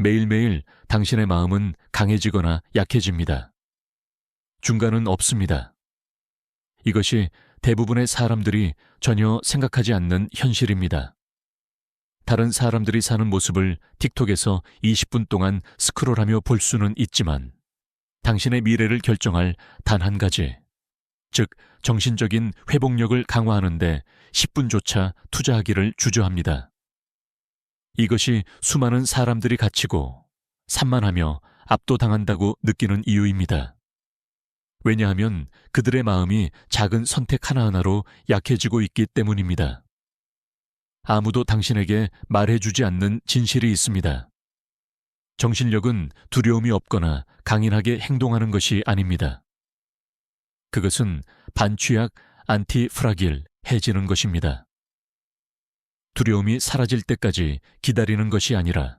매일매일 당신의 마음은 강해지거나 약해집니다. 중간은 없습니다. 이것이 대부분의 사람들이 전혀 생각하지 않는 현실입니다. 다른 사람들이 사는 모습을 틱톡에서 20분 동안 스크롤하며 볼 수는 있지만 당신의 미래를 결정할 단 한 가지, 즉 정신적인 회복력을 강화하는데 10분조차 투자하기를 주저합니다. 이것이 수많은 사람들이 갇히고 산만하며 압도당한다고 느끼는 이유입니다. 왜냐하면 그들의 마음이 작은 선택 하나하나로 약해지고 있기 때문입니다. 아무도 당신에게 말해주지 않는 진실이 있습니다. 정신력은 두려움이 없거나 강인하게 행동하는 것이 아닙니다. 그것은 반취약 안티프라길 해지는 것입니다. 두려움이 사라질 때까지 기다리는 것이 아니라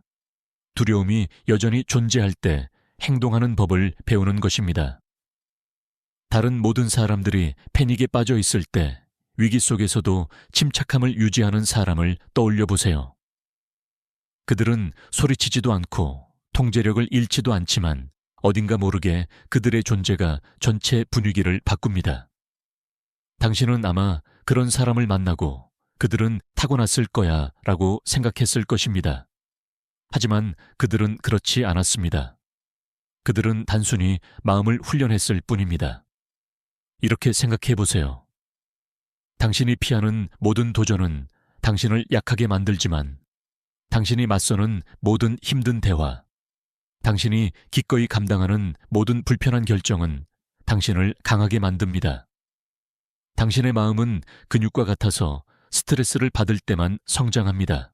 두려움이 여전히 존재할 때 행동하는 법을 배우는 것입니다. 다른 모든 사람들이 패닉에 빠져 있을 때 위기 속에서도 침착함을 유지하는 사람을 떠올려 보세요. 그들은 소리치지도 않고 통제력을 잃지도 않지만 어딘가 모르게 그들의 존재가 전체 분위기를 바꿉니다. 당신은 아마 그런 사람을 만나고 그들은 타고났을 거야 라고 생각했을 것입니다. 하지만 그들은 그렇지 않았습니다. 그들은 단순히 마음을 훈련했을 뿐입니다. 이렇게 생각해 보세요. 당신이 피하는 모든 도전은 당신을 약하게 만들지만 당신이 맞서는 모든 힘든 대화, 당신이 기꺼이 감당하는 모든 불편한 결정은 당신을 강하게 만듭니다. 당신의 마음은 근육과 같아서 스트레스를 받을 때만 성장합니다.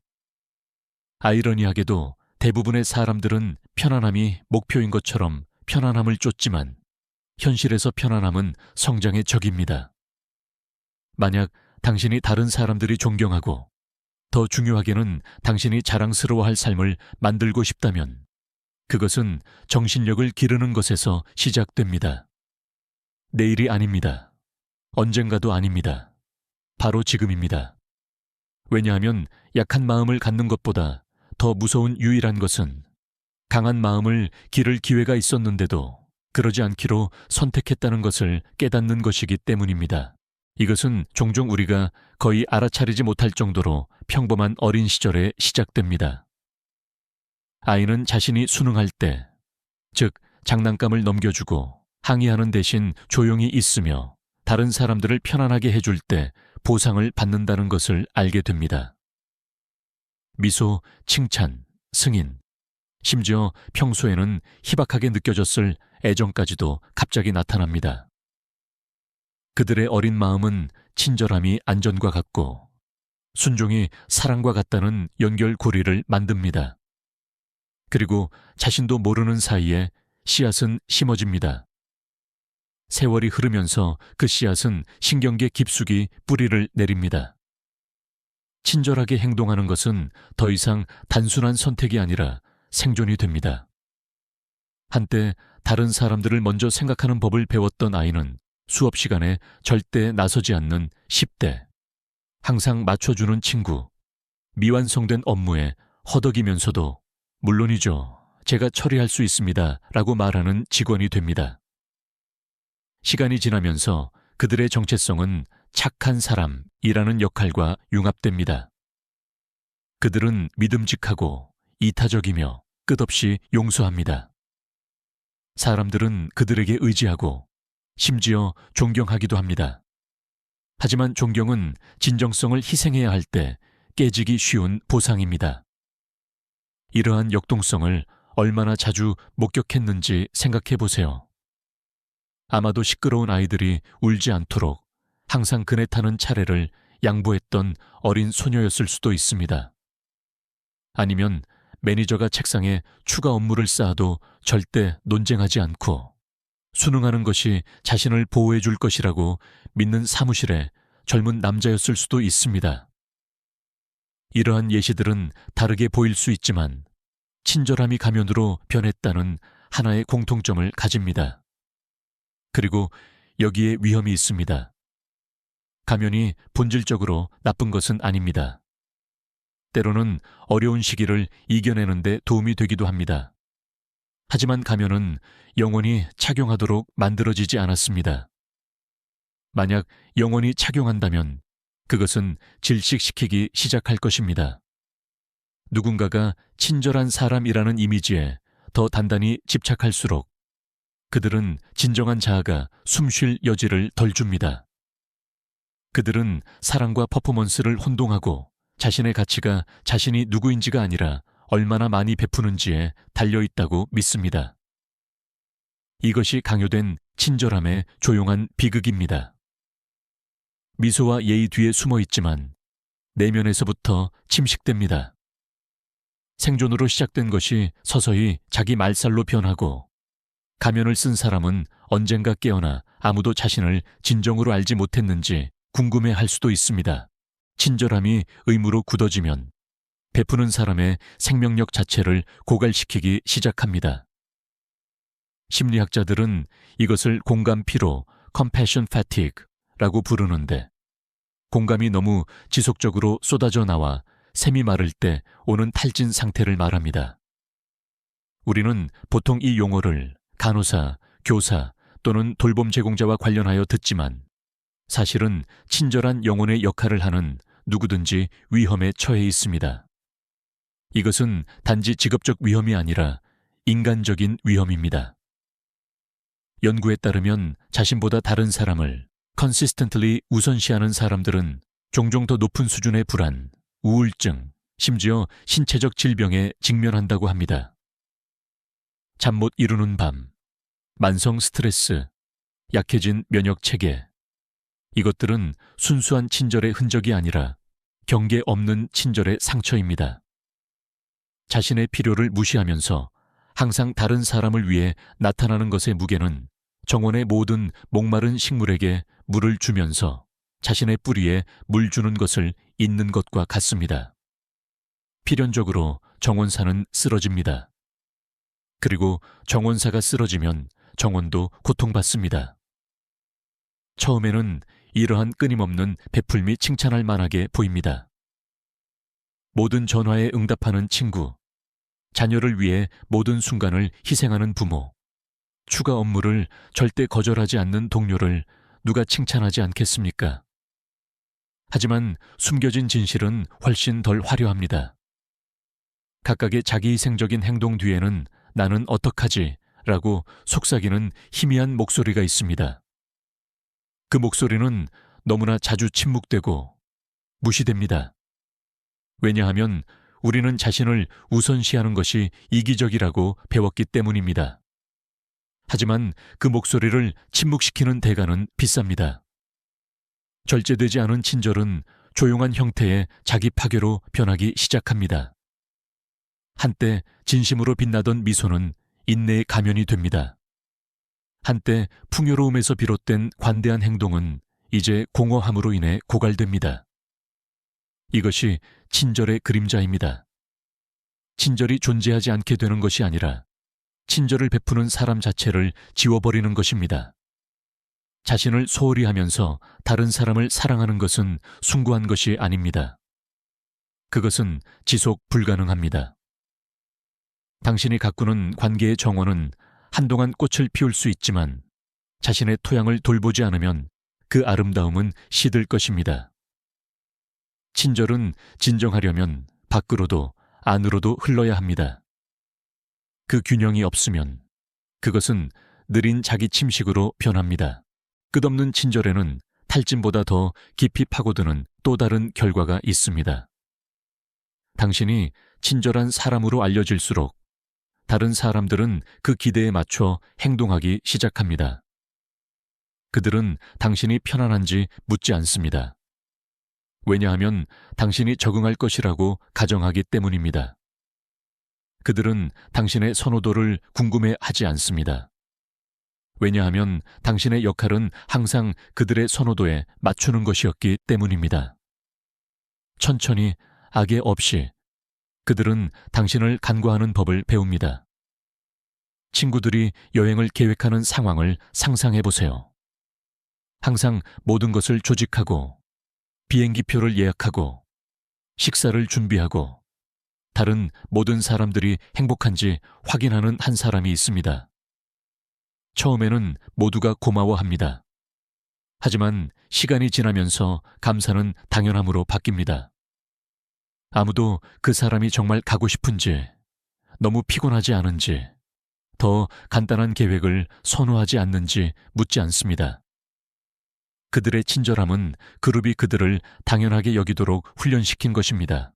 아이러니하게도 대부분의 사람들은 편안함이 목표인 것처럼 편안함을 쫓지만 현실에서 편안함은 성장의 적입니다. 만약 당신이 다른 사람들이 존경하고 더 중요하게는 당신이 자랑스러워할 삶을 만들고 싶다면 그것은 정신력을 기르는 것에서 시작됩니다. 내일이 아닙니다. 언젠가도 아닙니다. 바로 지금입니다. 왜냐하면 약한 마음을 갖는 것보다 더 무서운 유일한 것은 강한 마음을 기를 기회가 있었는데도 그러지 않기로 선택했다는 것을 깨닫는 것이기 때문입니다. 이것은 종종 우리가 거의 알아차리지 못할 정도로 평범한 어린 시절에 시작됩니다. 아이는 자신이 수능할 때, 즉, 장난감을 넘겨주고 항의하는 대신 조용히 있으며 다른 사람들을 편안하게 해줄 때 보상을 받는다는 것을 알게 됩니다. 미소, 칭찬, 승인, 심지어 평소에는 희박하게 느껴졌을 애정까지도 갑자기 나타납니다. 그들의 어린 마음은 친절함이 안전과 같고 순종이 사랑과 같다는 연결고리를 만듭니다. 그리고 자신도 모르는 사이에 씨앗은 심어집니다. 세월이 흐르면서 그 씨앗은 신경계 깊숙이 뿌리를 내립니다. 친절하게 행동하는 것은 더 이상 단순한 선택이 아니라 생존이 됩니다. 한때 다른 사람들을 먼저 생각하는 법을 배웠던 아이는 수업 시간에 절대 나서지 않는 10대. 항상 맞춰주는 친구. 미완성된 업무에 허덕이면서도 물론이죠. 제가 처리할 수 있습니다. 라고 말하는 직원이 됩니다. 시간이 지나면서 그들의 정체성은 착한 사람이라는 역할과 융합됩니다. 그들은 믿음직하고 이타적이며 끝없이 용서합니다. 사람들은 그들에게 의지하고 심지어 존경하기도 합니다. 하지만 존경은 진정성을 희생해야 할 때 깨지기 쉬운 보상입니다. 이러한 역동성을 얼마나 자주 목격했는지 생각해 보세요. 아마도 시끄러운 아이들이 울지 않도록 항상 그네 타는 차례를 양보했던 어린 소녀였을 수도 있습니다. 아니면 매니저가 책상에 추가 업무를 쌓아도 절대 논쟁하지 않고 수능하는 것이 자신을 보호해 줄 것이라고 믿는 사무실에 젊은 남자였을 수도 있습니다. 이러한 예시들은 다르게 보일 수 있지만 친절함이 가면으로 변했다는 하나의 공통점을 가집니다. 그리고 여기에 위험이 있습니다. 가면이 본질적으로 나쁜 것은 아닙니다. 때로는 어려운 시기를 이겨내는데 도움이 되기도 합니다. 하지만 가면은 영원히 착용하도록 만들어지지 않았습니다. 만약 영원히 착용한다면 그것은 질식시키기 시작할 것입니다. 누군가가 친절한 사람이라는 이미지에 더 단단히 집착할수록 그들은 진정한 자아가 숨쉴 여지를 덜 줍니다. 그들은 사랑과 퍼포먼스를 혼동하고 자신의 가치가 자신이 누구인지가 아니라 얼마나 많이 베푸는지에 달려 있다고 믿습니다. 이것이 강요된 친절함의 조용한 비극입니다. 미소와 예의 뒤에 숨어 있지만 내면에서부터 침식됩니다. 생존으로 시작된 것이 서서히 자기 말살로 변하고 가면을 쓴 사람은 언젠가 깨어나 아무도 자신을 진정으로 알지 못했는지 궁금해 할 수도 있습니다. 친절함이 의무로 굳어지면 베푸는 사람의 생명력 자체를 고갈시키기 시작합니다. 심리학자들은 이것을 공감 피로, compassion fatigue라고 부르는데 공감이 너무 지속적으로 쏟아져 나와 샘이 마를 때 오는 탈진 상태를 말합니다. 우리는 보통 이 용어를 간호사, 교사 또는 돌봄 제공자와 관련하여 듣지만 사실은 친절한 영혼의 역할을 하는 누구든지 위험에 처해 있습니다. 이것은 단지 직업적 위험이 아니라 인간적인 위험입니다. 연구에 따르면 자신보다 다른 사람을 consistently 우선시하는 사람들은 종종 더 높은 수준의 불안, 우울증, 심지어 신체적 질병에 직면한다고 합니다. 잠 못 이루는 밤, 만성 스트레스, 약해진 면역 체계. 이것들은 순수한 친절의 흔적이 아니라 경계 없는 친절의 상처입니다. 자신의 필요를 무시하면서 항상 다른 사람을 위해 나타나는 것의 무게는 정원의 모든 목마른 식물에게 물을 주면서 자신의 뿌리에 물 주는 것을 잇는 것과 같습니다. 필연적으로 정원사는 쓰러집니다. 그리고 정원사가 쓰러지면 정원도 고통받습니다. 처음에는 이러한 끊임없는 베풀 및 칭찬할 만하게 보입니다. 모든 전화에 응답하는 친구, 자녀를 위해 모든 순간을 희생하는 부모, 추가 업무를 절대 거절하지 않는 동료를 누가 칭찬하지 않겠습니까? 하지만 숨겨진 진실은 훨씬 덜 화려합니다. 각각의 자기희생적인 행동 뒤에는 나는 어떡하지? 라고 속삭이는 희미한 목소리가 있습니다. 그 목소리는 너무나 자주 침묵되고 무시됩니다. 왜냐하면 우리는 자신을 우선시하는 것이 이기적이라고 배웠기 때문입니다. 하지만 그 목소리를 침묵시키는 대가는 비쌉니다. 절제되지 않은 친절은 조용한 형태의 자기 파괴로 변하기 시작합니다. 한때 진심으로 빛나던 미소는 인내의 가면이 됩니다. 한때 풍요로움에서 비롯된 관대한 행동은 이제 공허함으로 인해 고갈됩니다. 이것이 친절의 그림자입니다. 친절이 존재하지 않게 되는 것이 아니라 친절을 베푸는 사람 자체를 지워버리는 것입니다. 자신을 소홀히 하면서 다른 사람을 사랑하는 것은 숭고한 것이 아닙니다. 그것은 지속 불가능합니다. 당신이 가꾸는 관계의 정원은 한동안 꽃을 피울 수 있지만 자신의 토양을 돌보지 않으면 그 아름다움은 시들 것입니다. 친절은 진정하려면 밖으로도 안으로도 흘러야 합니다. 그 균형이 없으면 그것은 느린 자기 침식으로 변합니다. 끝없는 친절에는 탈진보다 더 깊이 파고드는 또 다른 결과가 있습니다. 당신이 친절한 사람으로 알려질수록 다른 사람들은 그 기대에 맞춰 행동하기 시작합니다. 그들은 당신이 편안한지 묻지 않습니다. 왜냐하면 당신이 적응할 것이라고 가정하기 때문입니다. 그들은 당신의 선호도를 궁금해 하지 않습니다. 왜냐하면 당신의 역할은 항상 그들의 선호도에 맞추는 것이었기 때문입니다. 천천히 악의 없이 그들은 당신을 간과하는 법을 배웁니다. 친구들이 여행을 계획하는 상황을 상상해 보세요. 항상 모든 것을 조직하고 비행기표를 예약하고 식사를 준비하고 다른 모든 사람들이 행복한지 확인하는 한 사람이 있습니다. 처음에는 모두가 고마워합니다. 하지만 시간이 지나면서 감사는 당연함으로 바뀝니다. 아무도 그 사람이 정말 가고 싶은지, 너무 피곤하지 않은지, 더 간단한 계획을 선호하지 않는지 묻지 않습니다. 그들의 친절함은 그룹이 그들을 당연하게 여기도록 훈련시킨 것입니다.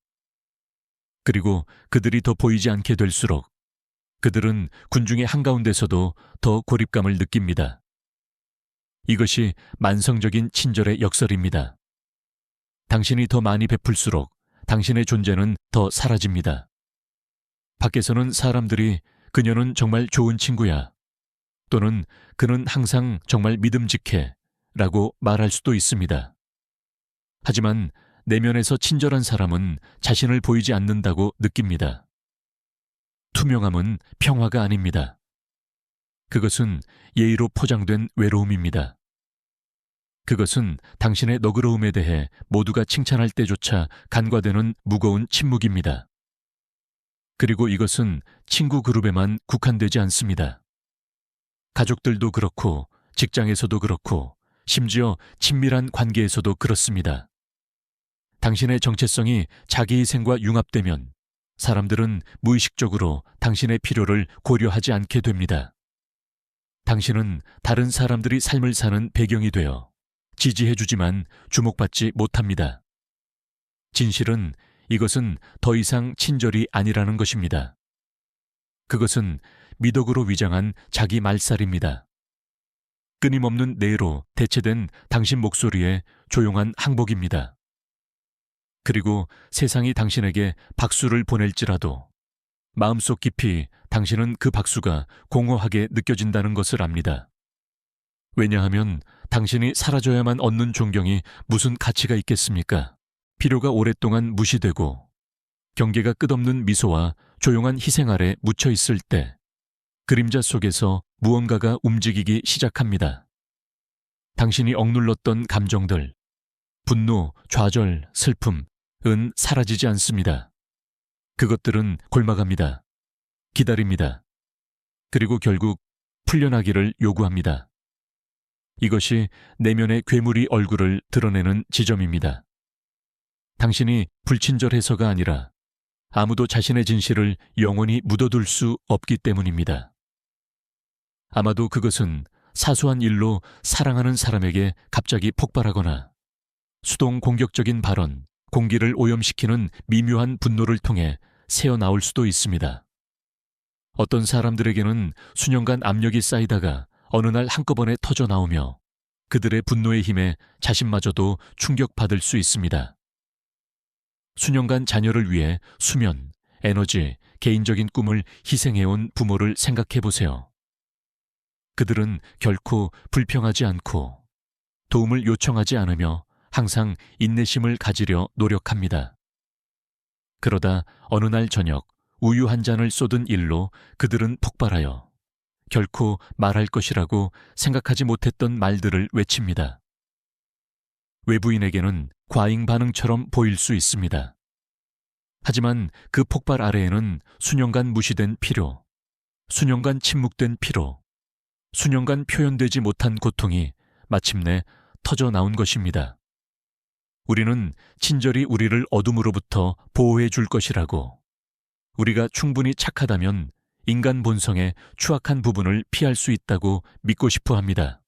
그리고 그들이 더 보이지 않게 될수록 그들은 군중의 한가운데서도 더 고립감을 느낍니다. 이것이 만성적인 친절의 역설입니다. 당신이 더 많이 베풀수록 당신의 존재는 더 사라집니다. 밖에서는 사람들이 그녀는 정말 좋은 친구야. 또는 그는 항상 정말 믿음직해. 라고 말할 수도 있습니다. 하지만 내면에서 친절한 사람은 자신을 보이지 않는다고 느낍니다. 투명함은 평화가 아닙니다. 그것은 예의로 포장된 외로움입니다. 그것은 당신의 너그러움에 대해 모두가 칭찬할 때조차 간과되는 무거운 침묵입니다. 그리고 이것은 친구 그룹에만 국한되지 않습니다. 가족들도 그렇고 직장에서도 그렇고 심지어 친밀한 관계에서도 그렇습니다. 당신의 정체성이 자기 희생과 융합되면 사람들은 무의식적으로 당신의 필요를 고려하지 않게 됩니다. 당신은 다른 사람들이 삶을 사는 배경이 되어 지지해주지만 주목받지 못합니다. 진실은 이것은 더 이상 친절이 아니라는 것입니다. 그것은 미덕으로 위장한 자기 말살입니다. 끊임없는 내로 대체된 당신 목소리에 조용한 항복입니다. 그리고 세상이 당신에게 박수를 보낼지라도 마음속 깊이 당신은 그 박수가 공허하게 느껴진다는 것을 압니다. 왜냐하면 당신이 사라져야만 얻는 존경이 무슨 가치가 있겠습니까? 필요가 오랫동안 무시되고 경계가 끝없는 미소와 조용한 희생 아래 묻혀 있을 때 그림자 속에서 무언가가 움직이기 시작합니다. 당신이 억눌렀던 감정들, 분노, 좌절, 슬픔, 은 사라지지 않습니다. 그것들은 골마갑니다. 기다립니다. 그리고 결국 풀려나기를 요구합니다. 이것이 내면의 괴물이 얼굴을 드러내는 지점입니다. 당신이 불친절해서가 아니라 아무도 자신의 진실을 영원히 묻어둘 수 없기 때문입니다. 아마도 그것은 사소한 일로 사랑하는 사람에게 갑자기 폭발하거나 수동 공격적인 발언, 공기를 오염시키는 미묘한 분노를 통해 새어나올 수도 있습니다. 어떤 사람들에게는 수년간 압력이 쌓이다가 어느 날 한꺼번에 터져 나오며 그들의 분노의 힘에 자신마저도 충격받을 수 있습니다. 수년간 자녀를 위해 수면, 에너지, 개인적인 꿈을 희생해온 부모를 생각해 보세요. 그들은 결코 불평하지 않고 도움을 요청하지 않으며 항상 인내심을 가지려 노력합니다. 그러다 어느 날 저녁 우유 한 잔을 쏟은 일로 그들은 폭발하여 결코 말할 것이라고 생각하지 못했던 말들을 외칩니다. 외부인에게는 과잉 반응처럼 보일 수 있습니다. 하지만 그 폭발 아래에는 수년간 무시된 필요, 수년간 침묵된 피로, 수년간 표현되지 못한 고통이 마침내 터져 나온 것입니다. 우리는 친절히 우리를 어둠으로부터 보호해 줄 것이라고. 우리가 충분히 착하다면 인간 본성의 추악한 부분을 피할 수 있다고 믿고 싶어 합니다.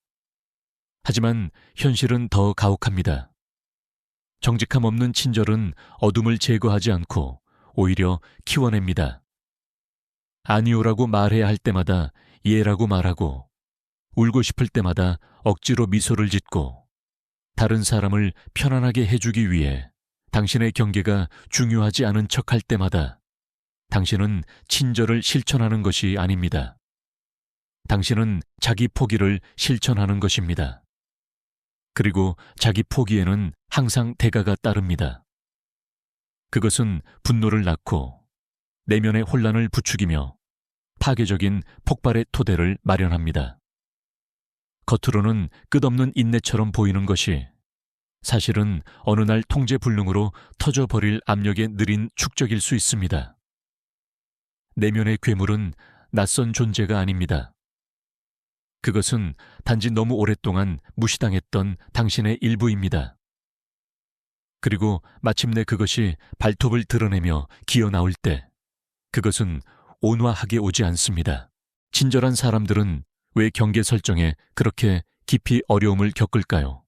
하지만 현실은 더 가혹합니다. 정직함 없는 친절은 어둠을 제거하지 않고 오히려 키워냅니다. 아니오라고 말해야 할 때마다 예라고 말하고 울고 싶을 때마다 억지로 미소를 짓고 다른 사람을 편안하게 해주기 위해 당신의 경계가 중요하지 않은 척 할 때마다 당신은 친절을 실천하는 것이 아닙니다. 당신은 자기 포기를 실천하는 것입니다. 그리고 자기 포기에는 항상 대가가 따릅니다. 그것은 분노를 낳고 내면의 혼란을 부추기며 파괴적인 폭발의 토대를 마련합니다. 겉으로는 끝없는 인내처럼 보이는 것이 사실은 어느 날 통제 불능으로 터져버릴 압력에 느린 축적일 수 있습니다. 내면의 괴물은 낯선 존재가 아닙니다. 그것은 단지 너무 오랫동안 무시당했던 당신의 일부입니다. 그리고 마침내 그것이 발톱을 드러내며 기어 나올 때 그것은 온화하게 오지 않습니다. 친절한 사람들은 왜 경계 설정에 그렇게 깊이 어려움을 겪을까요?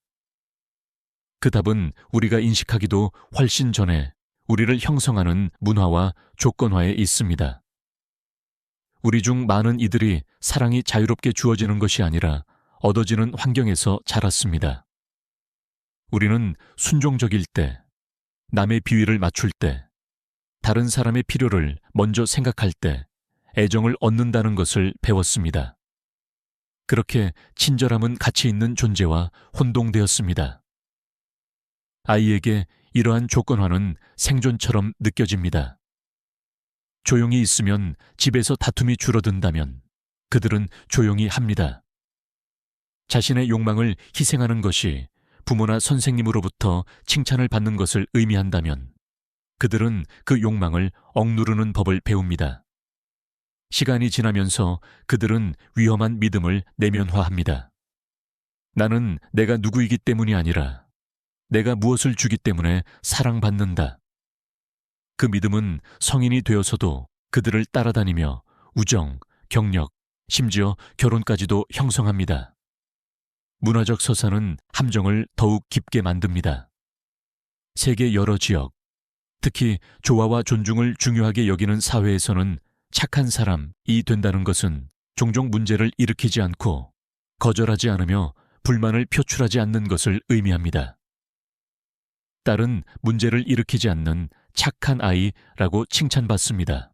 그 답은 우리가 인식하기도 훨씬 전에 우리를 형성하는 문화와 조건화에 있습니다. 우리 중 많은 이들이 사랑이 자유롭게 주어지는 것이 아니라 얻어지는 환경에서 자랐습니다. 우리는 순종적일 때, 남의 비위를 맞출 때, 다른 사람의 필요를 먼저 생각할 때 애정을 얻는다는 것을 배웠습니다. 그렇게 친절함은 가치 있는 존재와 혼동되었습니다. 아이에게 이러한 조건화는 생존처럼 느껴집니다. 조용히 있으면 집에서 다툼이 줄어든다면 그들은 조용히 합니다. 자신의 욕망을 희생하는 것이 부모나 선생님으로부터 칭찬을 받는 것을 의미한다면 그들은 그 욕망을 억누르는 법을 배웁니다. 시간이 지나면서 그들은 위험한 믿음을 내면화합니다. 나는 내가 누구이기 때문이 아니라 내가 무엇을 주기 때문에 사랑받는다. 그 믿음은 성인이 되어서도 그들을 따라다니며 우정, 경력, 심지어 결혼까지도 형성합니다. 문화적 서사는 함정을 더욱 깊게 만듭니다. 세계 여러 지역, 특히 조화와 존중을 중요하게 여기는 사회에서는 착한 사람이 된다는 것은 종종 문제를 일으키지 않고 거절하지 않으며 불만을 표출하지 않는 것을 의미합니다. 딸은 문제를 일으키지 않는 착한 아이라고 칭찬받습니다.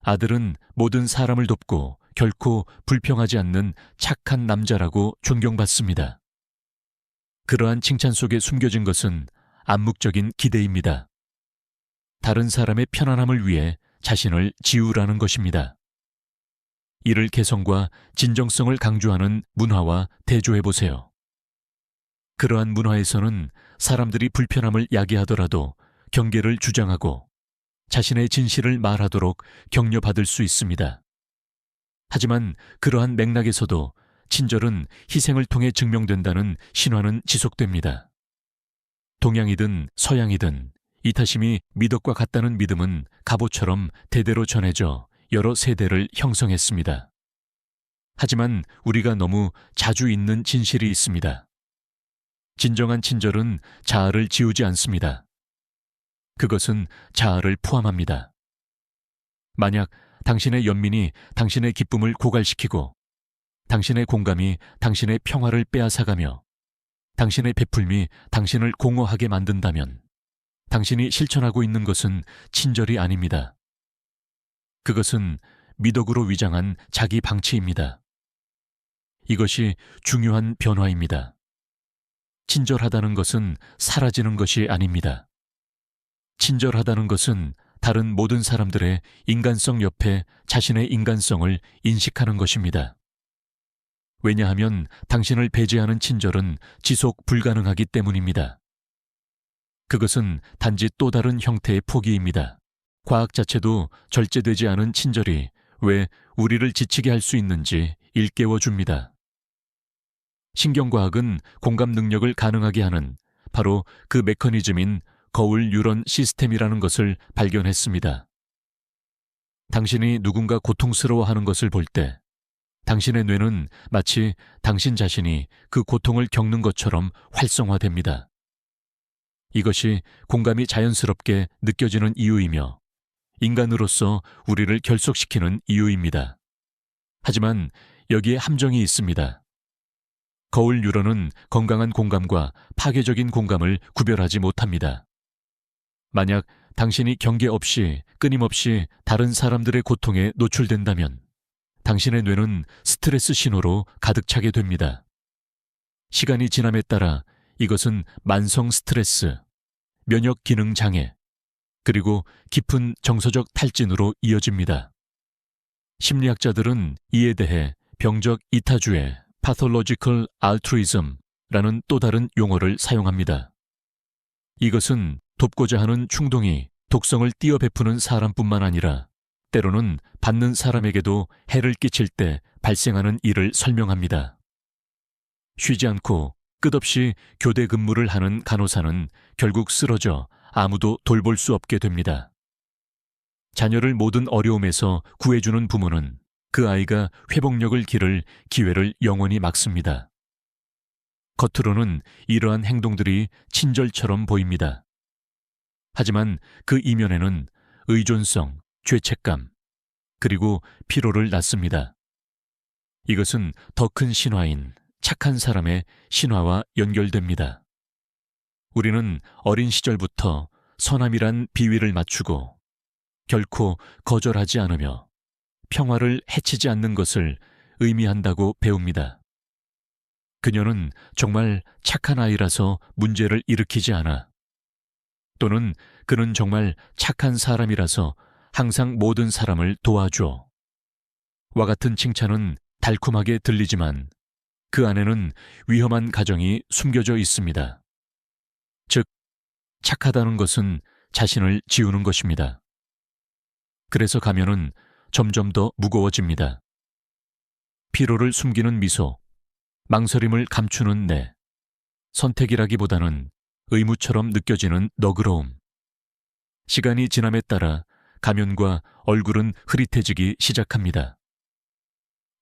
아들은 모든 사람을 돕고 결코 불평하지 않는 착한 남자라고 존경받습니다. 그러한 칭찬 속에 숨겨진 것은 암묵적인 기대입니다. 다른 사람의 편안함을 위해 자신을 지우라는 것입니다. 이를 개성과 진정성을 강조하는 문화와 대조해 보세요. 그러한 문화에서는 사람들이 불편함을 야기하더라도 경계를 주장하고 자신의 진실을 말하도록 격려받을 수 있습니다. 하지만 그러한 맥락에서도 친절은 희생을 통해 증명된다는 신화는 지속됩니다. 동양이든 서양이든 이타심이 미덕과 같다는 믿음은 갑옷처럼 대대로 전해져 여러 세대를 형성했습니다. 하지만 우리가 너무 자주 있는 진실이 있습니다. 진정한 친절은 자아를 지우지 않습니다. 그것은 자아를 포함합니다. 만약 당신의 연민이 당신의 기쁨을 고갈시키고 당신의 공감이 당신의 평화를 빼앗아가며 당신의 베풀미 당신을 공허하게 만든다면 당신이 실천하고 있는 것은 친절이 아닙니다. 그것은 미덕으로 위장한 자기 방치입니다. 이것이 중요한 변화입니다. 친절하다는 것은 사라지는 것이 아닙니다. 친절하다는 것은 다른 모든 사람들의 인간성 옆에 자신의 인간성을 인식하는 것입니다. 왜냐하면 당신을 배제하는 친절은 지속 불가능하기 때문입니다. 그것은 단지 또 다른 형태의 포기입니다. 과학 자체도 절제되지 않은 친절이 왜 우리를 지치게 할 수 있는지 일깨워 줍니다. 신경과학은 공감 능력을 가능하게 하는 바로 그 메커니즘인 거울 유런 시스템이라는 것을 발견했습니다. 당신이 누군가 고통스러워하는 것을 볼 때 당신의 뇌는 마치 당신 자신이 그 고통을 겪는 것처럼 활성화됩니다. 이것이 공감이 자연스럽게 느껴지는 이유이며 인간으로서 우리를 결속시키는 이유입니다. 하지만 여기에 함정이 있습니다. 거울 유로는 건강한 공감과 파괴적인 공감을 구별하지 못합니다. 만약 당신이 경계 없이 끊임없이 다른 사람들의 고통에 노출된다면 당신의 뇌는 스트레스 신호로 가득 차게 됩니다. 시간이 지남에 따라 이것은 만성 스트레스, 면역 기능 장애, 그리고 깊은 정서적 탈진으로 이어집니다. 심리학자들은 이에 대해 병적 이타주의 pathological altruism를 라는 또 다른 용어를 사용합니다. 이것은 돕고자 하는 충동이 독성을 띄어 베푸는 사람뿐만 아니라 때로는 받는 사람에게도 해를 끼칠 때 발생하는 일을 설명합니다. 쉬지 않고 끝없이 교대 근무를 하는 간호사는 결국 쓰러져 아무도 돌볼 수 없게 됩니다. 자녀를 모든 어려움에서 구해주는 부모는 그 아이가 회복력을 기를 기회를 영원히 막습니다. 겉으로는 이러한 행동들이 친절처럼 보입니다. 하지만 그 이면에는 의존성, 죄책감, 그리고 피로를 낳습니다. 이것은 더 큰 신화인 착한 사람의 신화와 연결됩니다. 우리는 어린 시절부터 선함이란 비위를 맞추고 결코 거절하지 않으며 평화를 해치지 않는 것을 의미한다고 배웁니다. 그녀는 정말 착한 아이라서 문제를 일으키지 않아. 또는 그는 정말 착한 사람이라서 항상 모든 사람을 도와줘. 와 같은 칭찬은 달콤하게 들리지만 그 안에는 위험한 가정이 숨겨져 있습니다. 즉, 착하다는 것은 자신을 지우는 것입니다. 그래서 가면은 점점 더 무거워집니다. 피로를 숨기는 미소, 망설임을 감추는 내, 선택이라기보다는 의무처럼 느껴지는 너그러움. 시간이 지남에 따라 가면과 얼굴은 흐릿해지기 시작합니다.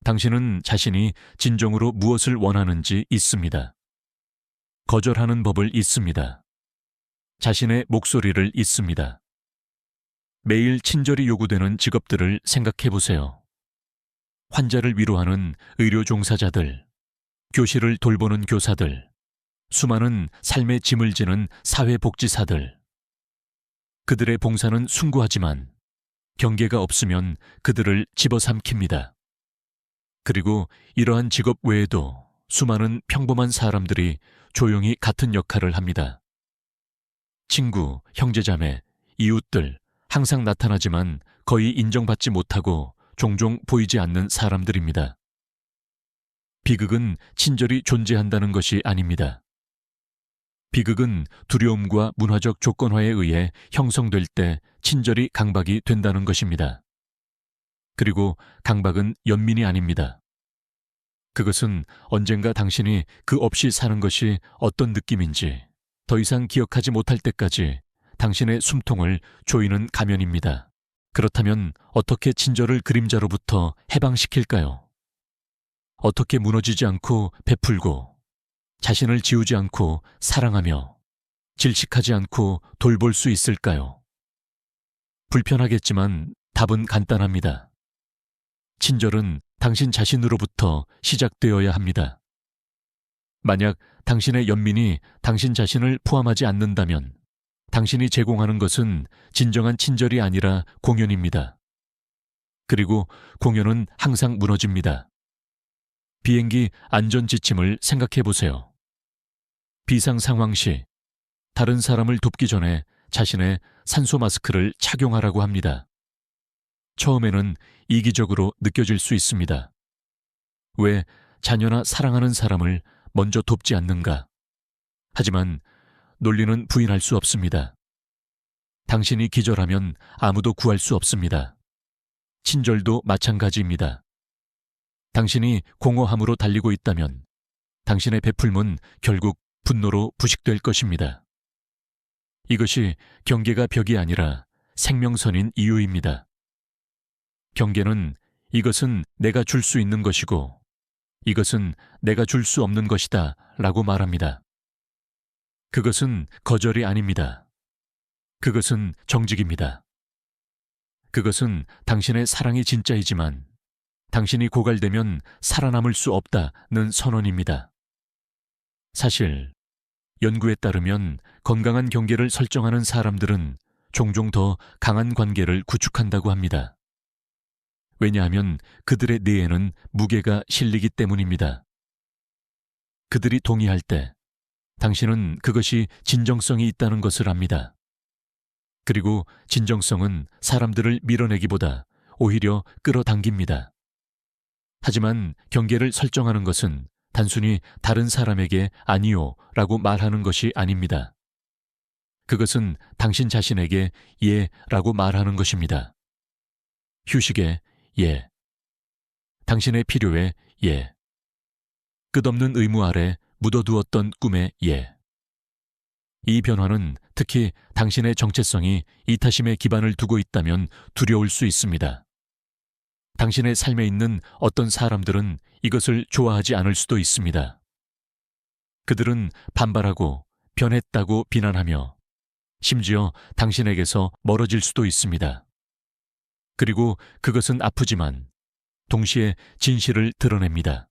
당신은 자신이 진정으로 무엇을 원하는지 있습니다. 거절하는 법을 있습니다. 자신의 목소리를 있습니다. 매일 친절히 요구되는 직업들을 생각해 보세요. 환자를 위로하는 의료 종사자들, 교실을 돌보는 교사들, 수많은 삶의 짐을 지는 사회복지사들. 그들의 봉사는 숭고하지만 경계가 없으면 그들을 집어삼킵니다. 그리고 이러한 직업 외에도 수많은 평범한 사람들이 조용히 같은 역할을 합니다. 친구, 형제자매, 이웃들, 항상 나타나지만 거의 인정받지 못하고 종종 보이지 않는 사람들입니다. 비극은 친절이 존재한다는 것이 아닙니다. 비극은 두려움과 문화적 조건화에 의해 형성될 때 친절이 강박이 된다는 것입니다. 그리고 강박은 연민이 아닙니다. 그것은 언젠가 당신이 그 없이 사는 것이 어떤 느낌인지 더 이상 기억하지 못할 때까지 당신의 숨통을 조이는 가면입니다. 그렇다면 어떻게 친절을 그림자로부터 해방시킬까요? 어떻게 무너지지 않고 베풀고 자신을 지우지 않고 사랑하며 질식하지 않고 돌볼 수 있을까요? 불편하겠지만 답은 간단합니다. 친절은 당신 자신으로부터 시작되어야 합니다. 만약 당신의 연민이 당신 자신을 포함하지 않는다면 당신이 제공하는 것은 진정한 친절이 아니라 공연입니다. 그리고 공연은 항상 무너집니다. 비행기 안전 지침을 생각해 보세요. 비상 상황 시 다른 사람을 돕기 전에 자신의 산소 마스크를 착용하라고 합니다. 처음에는 이기적으로 느껴질 수 있습니다. 왜 자녀나 사랑하는 사람을 먼저 돕지 않는가? 하지만 논리는 부인할 수 없습니다. 당신이 기절하면 아무도 구할 수 없습니다. 친절도 마찬가지입니다. 당신이 공허함으로 달리고 있다면 당신의 베풀문 결국 분노로 부식될 것입니다. 이것이 경계가 벽이 아니라 생명선인 이유입니다. 경계는 이것은 내가 줄 수 있는 것이고 이것은 내가 줄 수 없는 것이다 라고 말합니다. 그것은 거절이 아닙니다. 그것은 정직입니다. 그것은 당신의 사랑이 진짜이지만 당신이 고갈되면 살아남을 수 없다는 선언입니다. 사실, 연구에 따르면 건강한 경계를 설정하는 사람들은 종종 더 강한 관계를 구축한다고 합니다. 왜냐하면 그들의 뇌에는 무게가 실리기 때문입니다. 그들이 동의할 때 당신은 그것이 진정성이 있다는 것을 압니다. 그리고 진정성은 사람들을 밀어내기보다 오히려 끌어당깁니다. 하지만 경계를 설정하는 것은 단순히 다른 사람에게 아니요 라고 말하는 것이 아닙니다. 그것은 당신 자신에게 예 라고 말하는 것입니다. 휴식에 예. 당신의 필요에 예. 끝없는 의무 아래 묻어두었던 꿈에 예. 이 변화는 특히 당신의 정체성이 이타심에 기반을 두고 있다면 두려울 수 있습니다. 당신의 삶에 있는 어떤 사람들은 이것을 좋아하지 않을 수도 있습니다. 그들은 반발하고 변했다고 비난하며 심지어 당신에게서 멀어질 수도 있습니다. 그리고 그것은 아프지만 동시에 진실을 드러냅니다.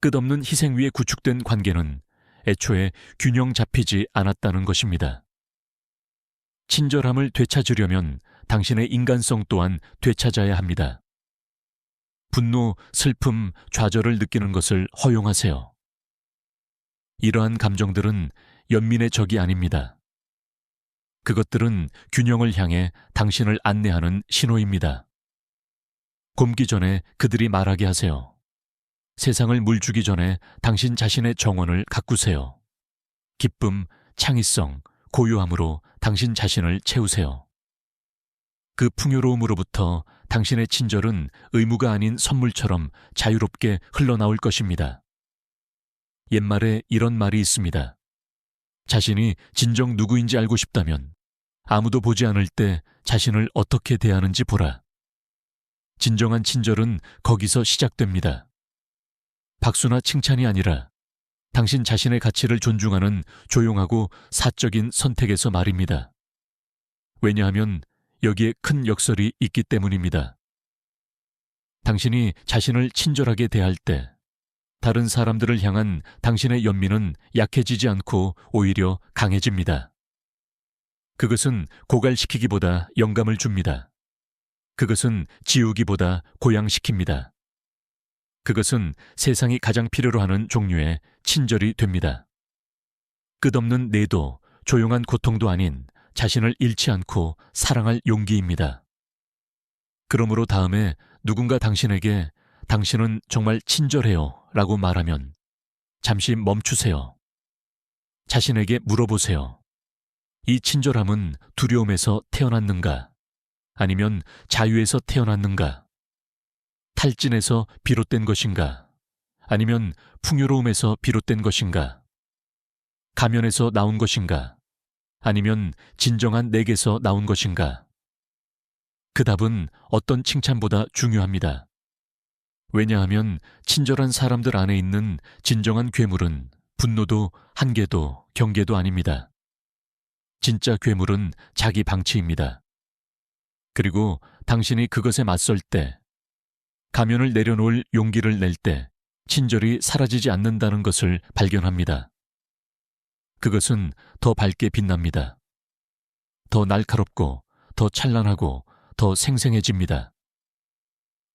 끝없는 희생 위에 구축된 관계는 애초에 균형 잡히지 않았다는 것입니다. 친절함을 되찾으려면 당신의 인간성 또한 되찾아야 합니다. 분노, 슬픔, 좌절을 느끼는 것을 허용하세요. 이러한 감정들은 연민의 적이 아닙니다. 그것들은 균형을 향해 당신을 안내하는 신호입니다. 곰기 전에 그들이 말하게 하세요. 세상을 물주기 전에 당신 자신의 정원을 가꾸세요. 기쁨, 창의성, 고요함으로 당신 자신을 채우세요. 그 풍요로움으로부터 당신의 친절은 의무가 아닌 선물처럼 자유롭게 흘러나올 것입니다. 옛말에 이런 말이 있습니다. 자신이 진정 누구인지 알고 싶다면 아무도 보지 않을 때 자신을 어떻게 대하는지 보라. 진정한 친절은 거기서 시작됩니다. 박수나 칭찬이 아니라 당신 자신의 가치를 존중하는 조용하고 사적인 선택에서 말입니다. 왜냐하면 여기에 큰 역설이 있기 때문입니다. 당신이 자신을 친절하게 대할 때 다른 사람들을 향한 당신의 연민은 약해지지 않고 오히려 강해집니다. 그것은 고갈시키기보다 영감을 줍니다. 그것은 지우기보다 고양시킵니다. 그것은 세상이 가장 필요로 하는 종류의 친절이 됩니다. 끝없는 내도, 조용한 고통도 아닌 자신을 잃지 않고 사랑할 용기입니다. 그러므로 다음에 누군가 당신에게 당신은 정말 친절해요 라고 말하면 잠시 멈추세요. 자신에게 물어보세요. 이 친절함은 두려움에서 태어났는가? 아니면 자유에서 태어났는가? 탈진에서 비롯된 것인가? 아니면 풍요로움에서 비롯된 것인가? 가면에서 나온 것인가? 아니면 진정한 내게서 나온 것인가? 그 답은 어떤 칭찬보다 중요합니다. 왜냐하면 친절한 사람들 안에 있는 진정한 괴물은 분노도 한계도 경계도 아닙니다. 진짜 괴물은 자기 방치입니다. 그리고 당신이 그것에 맞설 때, 가면을 내려놓을 용기를 낼 때, 친절이 사라지지 않는다는 것을 발견합니다. 그것은 더 밝게 빛납니다. 더 날카롭고, 더 찬란하고, 더 생생해집니다.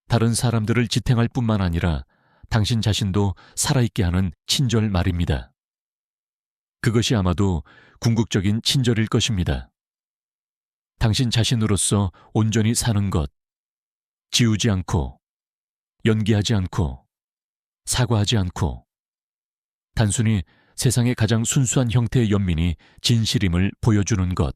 다른 사람들을 지탱할 뿐만 아니라 당신 자신도 살아있게 하는 친절 말입니다. 그것이 아마도 궁극적인 친절일 것입니다. 당신 자신으로서 온전히 사는 것, 지우지 않고, 연기하지 않고, 사과하지 않고, 단순히 세상의 가장 순수한 형태의 연민이 진실임을 보여주는 것.